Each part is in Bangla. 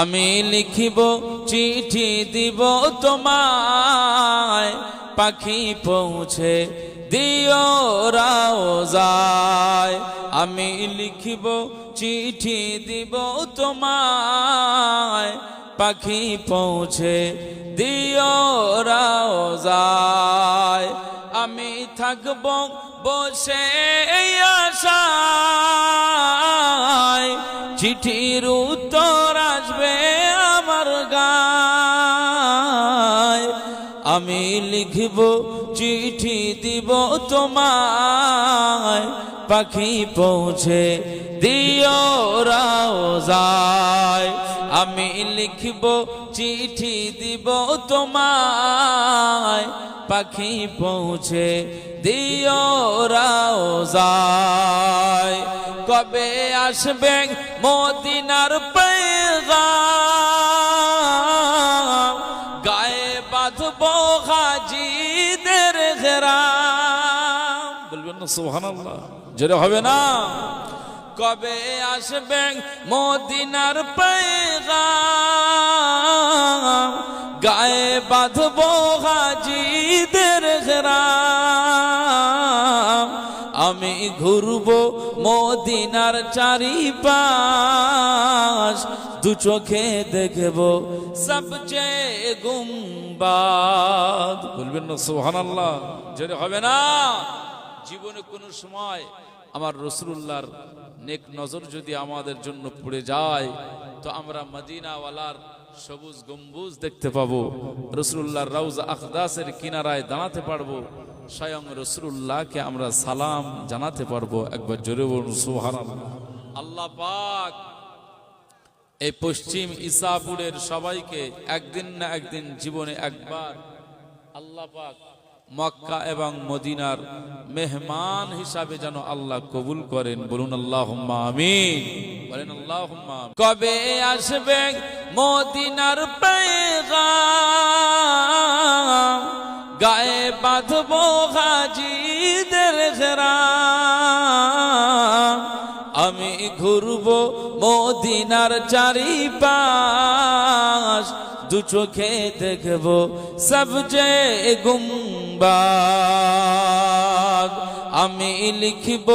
আমি লিখিব, চিঠি দিব তোমায়। পাখি পৌঁছে দিও রাও যায় আমি লিখিব, চিঠি দিব তোমায়। পাখি পৌঁছে দিও রাও যায় আমি থাকব বসে আশায়। চিঠির উত্তর আসবে আমার গায়। আমি লিখব, চিঠি দিব তোমায়। পাখি পৌঁছে দিও রাও যায় আমি লিখব, চিঠি দিব তোমায়। পাখি পৌঁছে দিও রাও যায় কবে আসবে মদিনার পেগাম? গায়ে বাঁধব হাজিদের ঘেরাম। বলবেন না, সুবহানাল্লাহ। জোরে হবে না? কবে আসবে মদিনার পেগাম? গায়ে বাঁধব হাজিদের ঘেরাম। আমি ঘুরব মদিনার চারিপাশ। দু চোখে দেখব সবচেয়ে গুম্বাদ। বলবেন না সোহান আল্লাহ যদি হবে না। জীবনে কোনো সময় আমার রসুল্লাহর নেক নজর যদি আমাদের জন্য পড়ে যায়, তো আমরা মদিনাওয়ালার সবুজ গম্বুজ দেখতে পাবো, রসুল্লাহর রাউজ আখদাসের কিনারায় দাঁড়াতে পারব, স্বয়ং রসুল্লাহকে আমরা সালাম জানাতে পারব। একবার জোরে বলুন আল্লাহ পাক এই পশ্চিম ইসাপুরের সবাইকে একদিন না একদিন জীবনে একবার আল্লাহ পাক মক্কা এবং মদিনার মেহমান হিসাবে যেন আল্লাহ কবুল করেন। বলুন আল্লাহ আমিন। বলেন আল্লাহ কবে আসবে মদিনার গায়ে বাঁধব হাজিদের আমি ঘুরব মদিনার চারিপাশ। দু চোখে দেখব সবজে গুম্বাদ আমি লিখিব,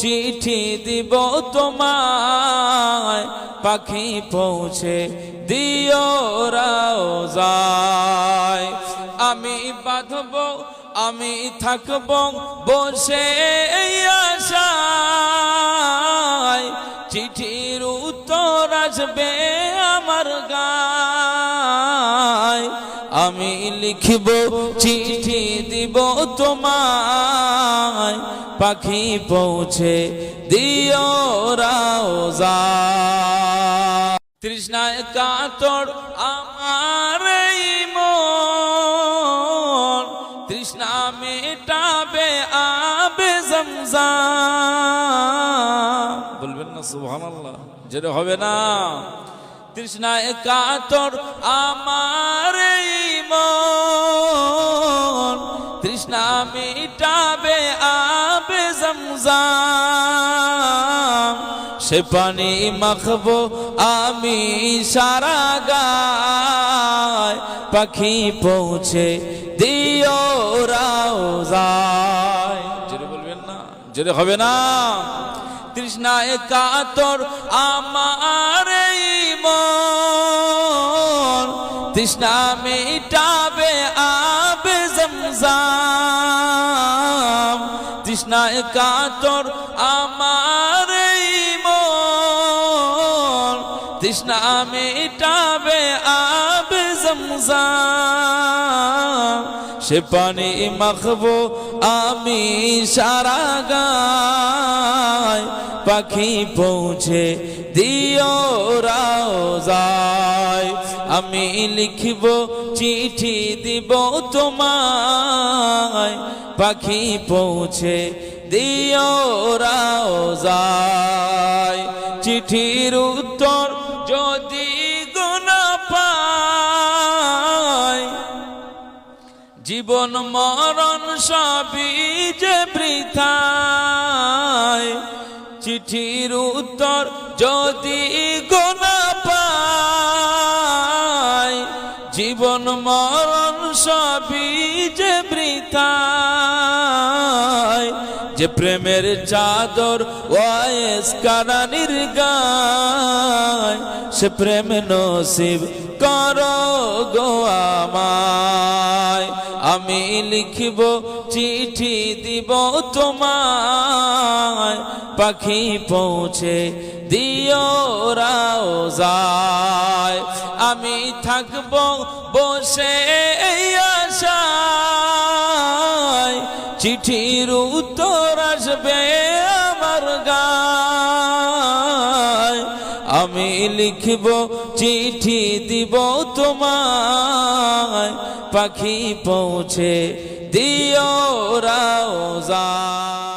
চিঠি দিব তোমায়। পাখি পৌঁছে দিও রাও যায় আমি বাঁধব, আমি থাকব বসে আশায়। চিঠির উত্তর আসবে আমার গায়। আমি লিখিব, চিঠি দিব তোমায়। পাখি পৌঁছে দিও রাও যায় তৃষ্ণায় কাতর আমার তৃষ্ণা মেটাবে আবে জমজাম বলবেন না, সুবহানাল্লাহ যেটা হবে না। তৃষ্ণায় কাতর আমার সে পানি মাখবো আমি সারা গায়। পাখি পৌঁছে দিও রাও জোরে বলবেন না? জোরে হবে না? তৃষ্ণায় কাতর আমার মন। তৃষ্ণা মেটাবে আবে তৃষ্ণায় কাতর আমার তৃষ্ণা মেটাবে আবে জমজাম সে পানি মাখবো আমি সারা গায়। পাখি পৌঁছে দিও রাও যায় আমি লিখিব, চিঠি দিব তোমায়। পাখি পৌঁছে দিও যায়। চিঠির উত্তর যদি গুনা পায়, জীবন মরণ সবই যে বৃথায়। চিঠির উত্তর যদি গোনা পায়, জীবন মরণ সবই যে বৃথায়। যে প্রেমের চাদর ওয়েস কারানির গায় সে প্রেম নসিব কর গো আমায়। আমি লিখিব, চিঠি দিব তোমায়, পাখি পৌঁছে দিও রাও যায় আমি থাকব বসে আশায়, চিঠির উত্তর আসবে আমার গায়। আমি লিখব চিঠি দিব তোমায়। পাখি পৌঁছে দিও রাও যায়।